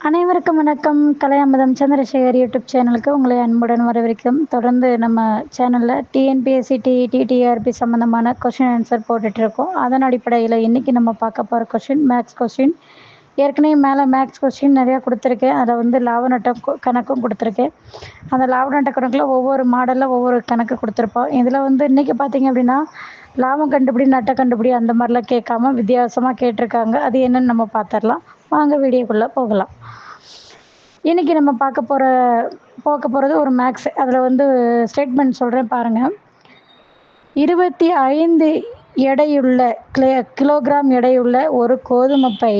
அனைவருக்கும் வணக்கம். கலையம்பதம் சந்திரசேகர் யூடியூப் சேனலுக்கு உங்களை அன்புடன் வரவேற்கும். தொடர்ந்து நம்ம சேனலில் டிஎன்பிஎஸ்சி டிஇடி டிஆர்பி சம்மந்தமான கொஷின் ஆன்சர் போட்டுட்ருக்கோம் அதன் அடிப்படையில் இன்றைக்கி நம்ம பார்க்க போகிற கொஷின் மேக்ஸ் கொஷின் ஏற்கனவே மேலே மேக்ஸ் கொஷின் நிறையா கொடுத்துருக்கேன் அதில் வந்து லாபநட்டம் கு- கணக்கும் கொடுத்துருக்கேன் அந்த லாபநட்ட கணக்கில் ஒவ்வொரு மாடலில் ஒவ்வொரு கணக்கு கொடுத்துருப்போம். இதில் வந்து இன்றைக்கி பார்த்தீங்க அப்படின்னா லாபம் கண்டுபிடி நட்டை கண்டுபிடி அந்த மாதிரிலாம் கேட்காம வித்தியாசமாக கேட்டிருக்காங்க. அது என்னன்னு நம்ம பார்த்துடலாம். வாங்க வீடியோக்குள்ளே போகலாம். இன்றைக்கி நம்ம பார்க்க போகிற பார்க்க போகிறது ஒரு மேக்ஸ் அதில் வந்து ஸ்டேட்மெண்ட் சொல்கிறேன் பாருங்கள் இருபத்தி ஐந்து எடையுள்ள கிலோ கிலோகிராம் எடையுள்ள ஒரு கோதுமை பை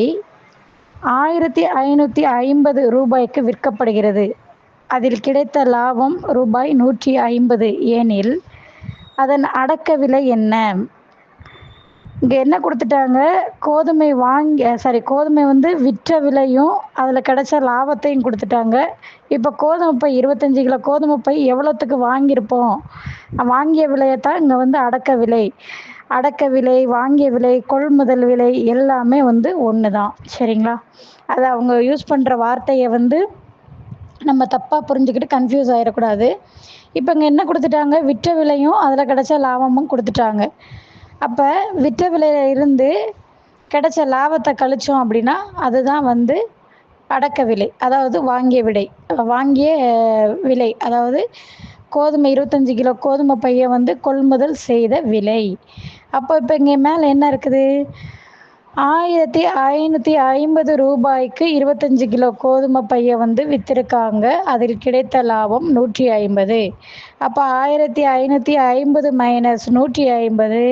ஆயிரத்தி ஐநூற்றி ஐம்பது ரூபாய்க்கு விற்கப்படுகிறது. அதில் கிடைத்த லாபம் ரூபாய் நூற்றி ஐம்பது ஏனில். அதன் அடக்க விலை என்ன? இங்கே என்ன கொடுத்துட்டாங்க? கோதுமை வாங்கி சாரி கோதுமை வந்து விற்ற விலையும் அதில் கிடைச்ச லாபத்தையும் கொடுத்துட்டாங்க. இப்போ கோதுமை பை இருபத்தஞ்சி கிலோ கோதுமை பை எவ்வளோத்துக்கு வாங்கியிருப்போம்? வாங்கிய விலையை தான் இங்கே வந்து அடக்க விலை. அடக்க விலை வாங்கிய விலை கொள்முதல் விலை எல்லாமே வந்து ஒன்று தான் சரிங்களா? அது அவங்க யூஸ் பண்ணுற வார்த்தையை வந்து நம்ம தப்பாக புரிஞ்சுக்கிட்டு கன்ஃபியூஸ் ஆகிடக்கூடாது இப்போ இங்கே என்ன கொடுத்துட்டாங்க? விற்ற விலையும் அதில் கிடைச்ச லாபமும் கொடுத்துட்டாங்க. அப்போ விற்ற விலையில இருந்து கிடைச்ச லாபத்தை கழிச்சோம் அப்படின்னா அதுதான் வந்து அடக்க விலை அதாவது வாங்கிய விலை வாங்கிய விலை அதாவது கோதுமை இருபத்தஞ்சி கிலோ கோதுமை பையை வந்து கொள்முதல் செய்த விலை. அப்போ இப்போ இங்கே மேலே என்ன இருக்குது? ஆயிரத்தி ஐநூற்றி ஐம்பது ரூபாய்க்கு இருபத்தஞ்சி கிலோ கோதுமை பையை வந்து விற்றுருக்காங்க அதில் கிடைத்த லாபம் நூற்றி ஐம்பது. அப்போ ஆயிரத்தி ஐநூற்றி ஐம்பது மைனஸ் நூற்றி ஐம்பது.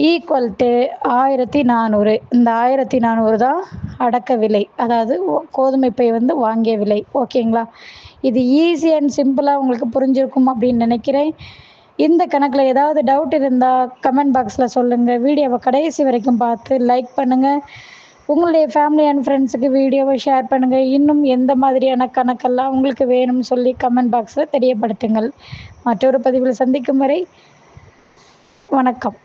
ஈக்குவல் டு ஆயிரத்தி நானூறு. இந்த ஆயிரத்தி நானூறு தான் அடக்க விலை. அதாவது ஓ- கோதுமை பை வந்து வாங்கிய விலை. ஓகேங்களா இது ஈஸி அண்ட் சிம்பிளாக உங்களுக்கு புரிஞ்சிருக்கும் அப்படின்னு நினைக்கிறேன். இந்த கணக்கில் ஏதாவது டவுட் இருந்தால் கமெண்ட் பாக்ஸில் சொல்லுங்கள் வீடியோவை கடைசி வரைக்கும் பார்த்து லைக் பண்ணுங்கள் உங்களுடைய ஃபேமிலி அண்ட் ஃப்ரெண்ட்ஸுக்கு வீடியோவை ஷேர் பண்ணுங்கள் இன்னும் எந்த மாதிரியான கணக்கெல்லாம் உங்களுக்கு வேணும்னு சொல்லி கமெண்ட் பாக்ஸில் தெரியப்படுத்துங்கள். மற்றொரு பதிவில் சந்திக்கும் வரை வணக்கம்.